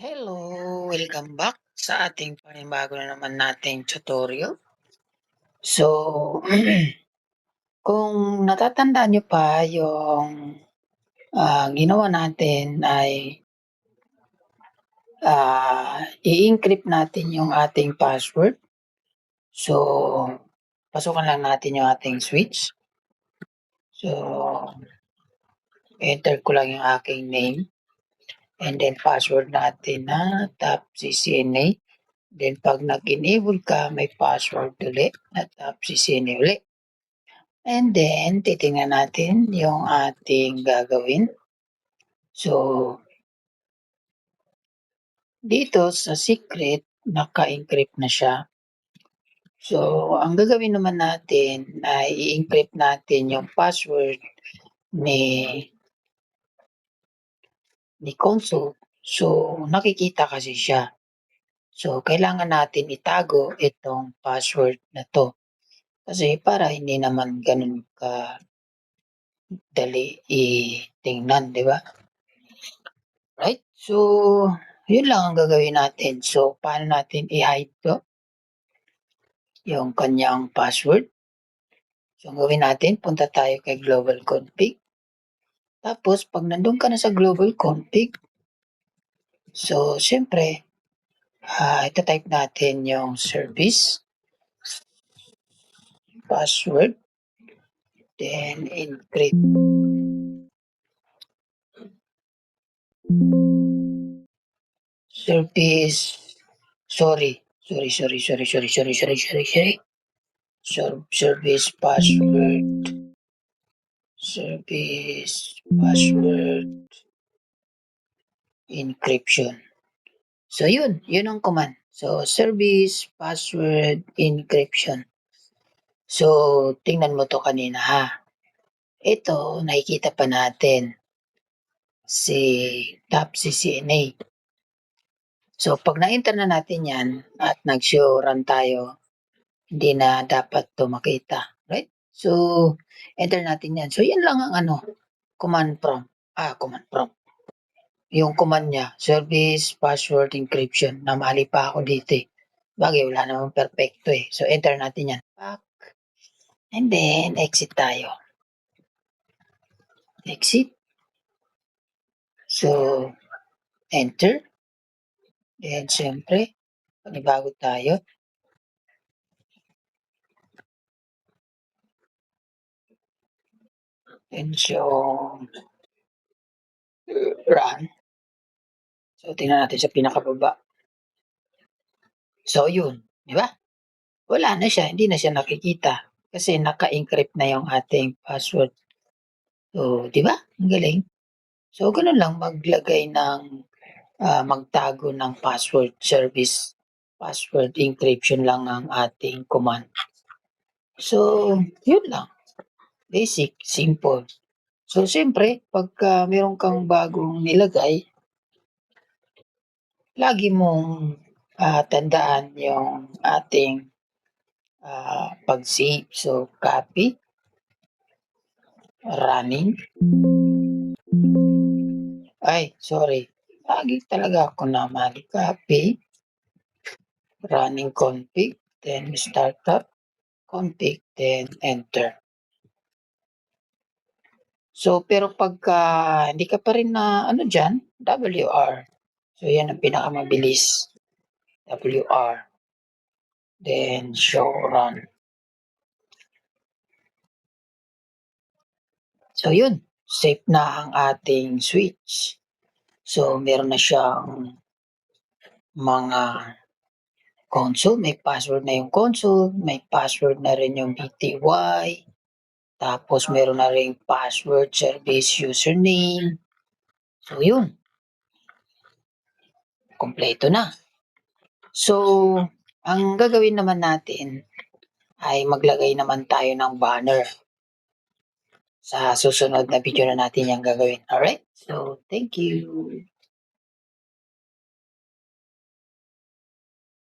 Hello! Welcome back sa ating panibago na naman nating tutorial. So, kung natatandaan niyo pa yung ah, ginawa natin ay ah, i-encrypt natin yung ating password. So, pasukan lang natin yung ating switch. So, enter ko lang yung aking name. And then password natin na top CCNA. Then pag nag-enable ka, may password ulit na top CCNA ulit. And then, titingnan natin yung ating gagawin. So, dito sa secret, naka-encrypt na siya. So, ang gagawin naman natin ay i-encrypt natin yung password ni ni console. So, nakikita kasi siya. So, kailangan natin itago itong password na to. Kasi para hindi naman ganun ka dali i-tingnan, di ba? Right? So, yun lang ang gagawin natin. So, paano natin i-hide to? Yung kanyang password. So, ang gawin natin, punta tayo kay global config. Tapos, pag nandun ka na sa global config, so, syempre, ah ita-type natin yung service, password, then encrypt. Service, sorry, sorry, sorry, sorry, sorry, sorry, sorry, sorry, sorry. Ser- service password, service password, encryption. So, yun, yun ang command. So, service password encryption. So, tingnan mo to kanina ha. Ito, nakikita pa natin si top CCNA. So, pag na-enter na natin yan at nag-show run tayo, hindi na dapat to makita. So, enter natin yan. So, yan lang ang ano, command prompt. Ah, command prompt. Yung command niya, service password encryption. Namali pa ako dito eh. Bagay, wala namang perfecto eh. So, enter natin yan. Back. And then, exit tayo. Exit. So, enter. Then, siyempre, panibago tayo. So, run. So, tingnan natin sa pinakababa. So, yun. Di ba? Wala na siya. Hindi na siya nakikita. Kasi naka-encrypt na yung ating password. So, di ba? Ang galing. So, ganun lang maglagay ng ah, magtago ng password service. Password encryption lang ang ating command. So, yun lang. Basic, simple. So, siyempre, pagka meron kang bagong nilagay, lagi mong ah, tandaan yung ating ah, pag-save. So, copy, running. Ay, sorry. Lagi talaga ako na mali. Copy, running config, then startup, config, then enter. So, pero pagka hindi ka pa rin na ano dyan, WR. So, yan ang pinakamabilis. WR. Then, show run. So, yun. Safe na ang ating switch. So, meron na siyang mga console. May password na yung console. May password na rin yung BTY. Tapos, meron na rin password service username. So, yun. Kompleto na. So, ang gagawin naman natin ay maglagay naman tayo ng banner. Sa susunod na video na natin yung gagawin. Alright? So, thank you.